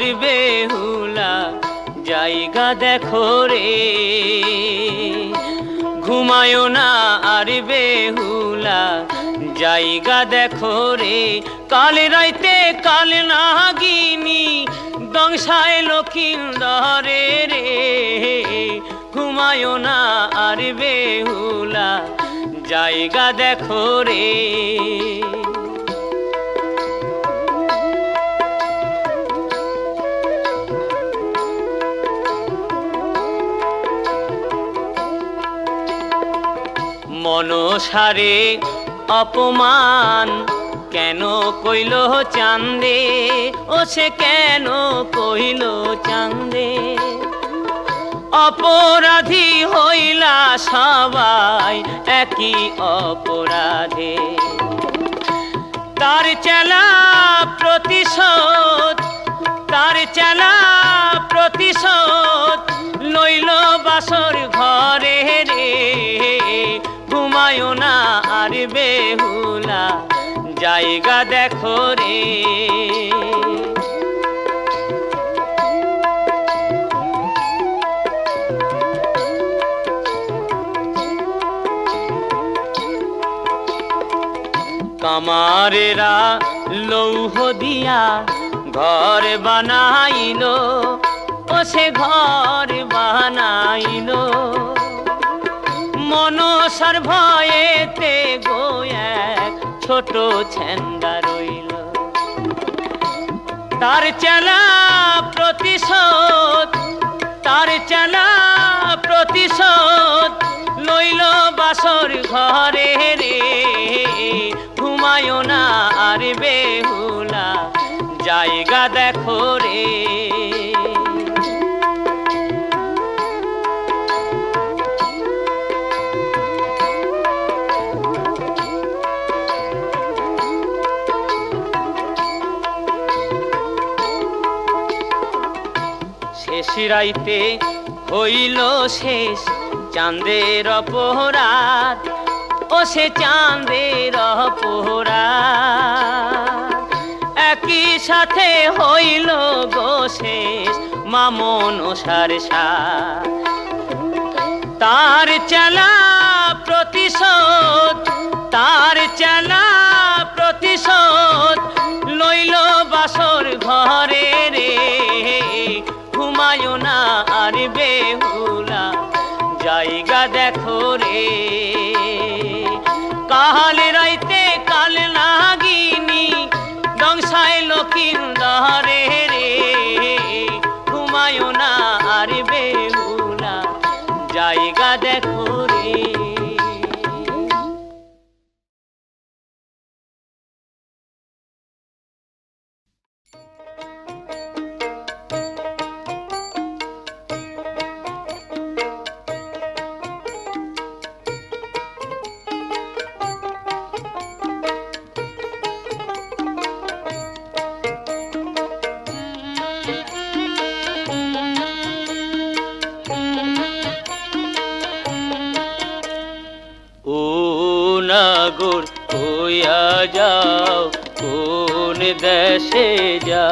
আর বেহুলা, জায়গা দেখো রে। ঘুমায় না আর বেহুলা, জায়গা দেখো রে। কাল রাইতে কাল নাগিনী, দংশায় লক্ষিন্দরে রে। ঘুমায় না আর বেহুলা, জায়গা দেখো রে। মনসারে অপমান। কেন কইল চান্দে? ও সে কেন কইল চান্দে? অপরাধী হইলা সবাই একই অপরাধে। তার চেলা প্রতিশোধ, তার চেলা জায়গা দেখো রে। কামারেরা লৌহ দিয়া ঘর বানাইল ও সে ঘর বানাইল। মনসার এক ছোট ছেন্দা রইল। তার চেলা প্রতিশোধ, তার চেলা প্রতিশোধ লইল বাসর ঘরে রে। ঘুমায় না আর বেহুলা, জায়গা দেখো রে। শেষ রাইতে হইল শেষ। চাঁদের অপরাধ, ও সে চাঁদের অপরাধ। একই সাথে হইল গো শেষ, মামন সাথ তার চালা প্রতিশোধ, তার চালা জায়গা দেখো রে। যাও, কোন দেশে যা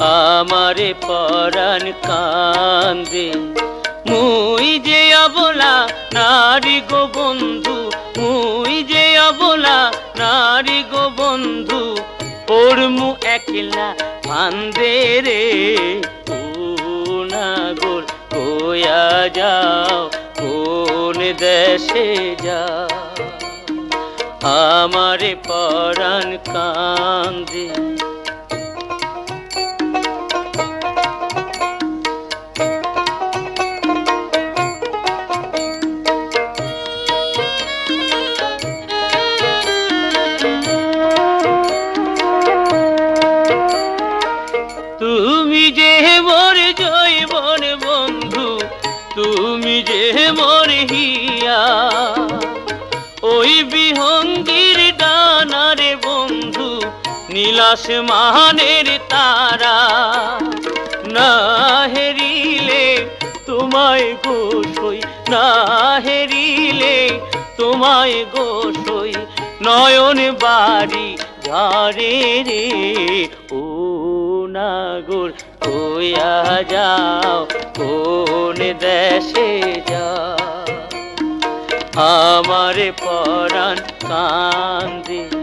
আমারে পরাণ কান্দে, মুই যে অবলা নারী গো বন্ধু, মুই যে অবলা নারী গো বন্ধু পড়মু একলা ফান্দে রে। নাগর হইয়া যাও, কোন দেশে যা আমারে পরাণ কান্দে নীলাস মানের তারা না হেরিলে তোমায় গোসই না হেরিলে তোমায় গোসই, নয়ন বাড়ি ঝরে রে। ও নাগর, কইয়া যাও, কোন দেশে যাও। আমার পরাণ কান্দে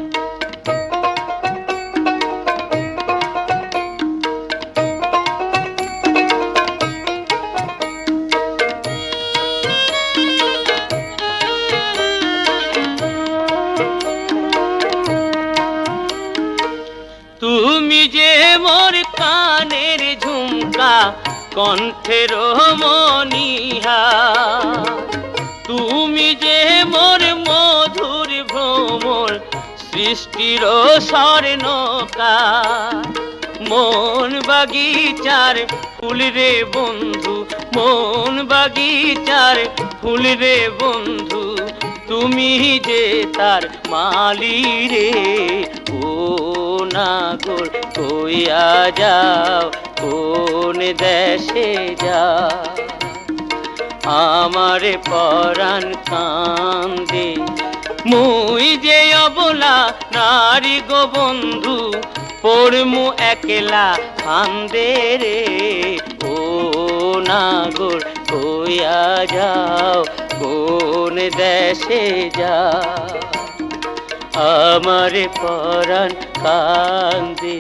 কণ্ঠের মনিহা, তুমি যে মোর মধুর ভ্রমর সৃষ্টির স্বর্ণকা, মন বাগিচার ফুল রে বন্ধু, মন বাগিচার ফুল রে বন্ধু, তুমি যে তার মালি রে, ও নাগর, কইয়া যাও কোন দেশে যা আমার পরাণ কান্দে। মুই যে অবলা নারী গো বন্ধু, পড়মু একলা কান্দে রে। ও নাগর, কইয়া যাও, কোন দেশে যা আমার পরাণ কান্দে।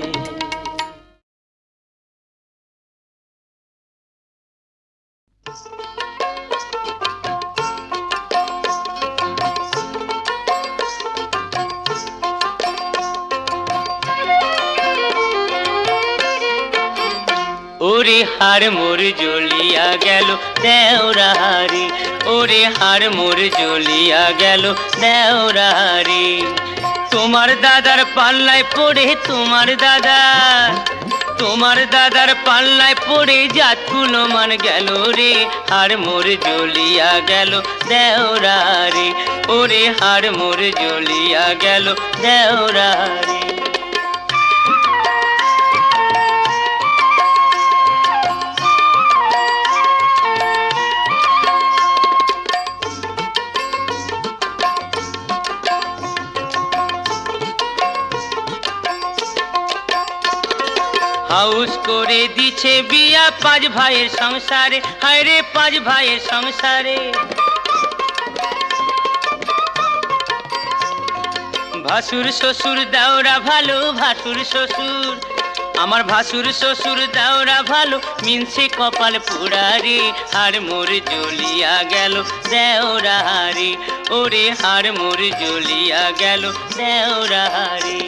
ওরে হার মোর জ্বলিয়া গেল দেওরাহারি ওরে হার মোর জ্বলিয়া গেল দেওরাহারি তোমার দাদার পাল্লায় পড়ে তোমার দাদা, তোমার দাদার পাল্লায় পড়ে জাতগুলো মান গেল রে। হার মোর জ্বলিয়া গেল দেওরারি ওরে হার মোর জ্বলিয়া গেল দেওরারি করে বিয়া পাঁচ ভাইয়ের সংসারে। হায় রে পাঁচ ভাইয়ের সংসারে। ভাসুর শ্বশুর, দাওরা ভালো, ভাসুর শ্বশুর। আমার ভাসুর শ্বশুর, দাওরা ভালো মিনসে কপাল পুরারে হার মোর জ্বলিয়া গেল দেওরা হারি ওরে হার মোর জ্বলিয়া গেল দেওরা হারি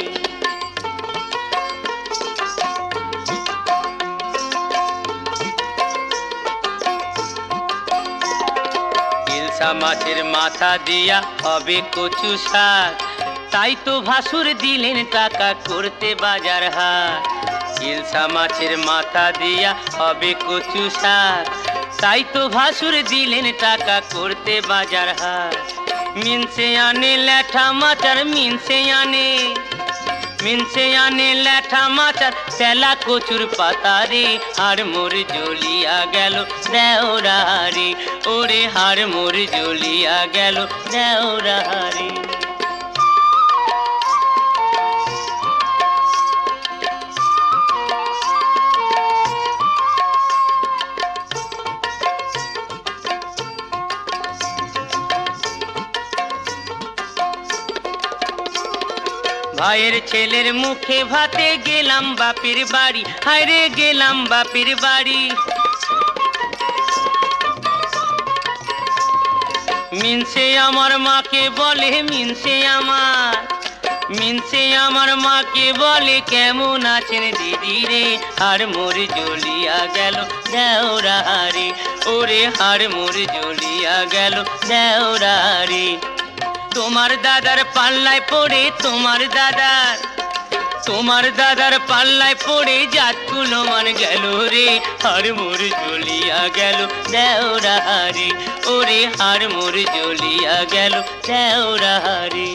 ইলসা মাছের মাথা দিয়া হবে কচু শাক। তাই তো ভাসুর দিলেন টাকা করতে বাজার হাট। ইলসা মাছের মাথা দিয়া হবে কচু শাক। তাই তো ভাসুর দিলেন টাকা করতে বাজার হাট। মিনসে আনে ল্যাঠা মাচার মিনসে আনে। মিনসে আনে ল্যাঠা মাচার তেলা কচুর পাতারে হার মোর জ্বলিয়া গেল দেওরারি ওরে হার মোর জ্বলিয়া গেল দেওরারি ভাইয়ের ছেলের মুখে ভাতে গেলাম বাপের বাড়ি। হায়রে গেলাম বাপের বাড়ি। মিনসে আমার মাকে বলে মিনসে আমার। মিনসে আমার মাকে বলে, কেমন আছেন দিদি রে? হার মোর জ্বলিয়া গেল দেওরারি ওরে হার মোর জ্বলিয়া গেল দেওরারি তোমার দাদার পাল্লায় পড়ে, তোমার দাদার। তোমার দাদার পাল্লায় পড়ে জাতগুলো মান গেল রে হার মোর জ্বলিয়া গেল, দেওরা রে ওরে হার মোর জ্বলিয়া গেল দেওরারি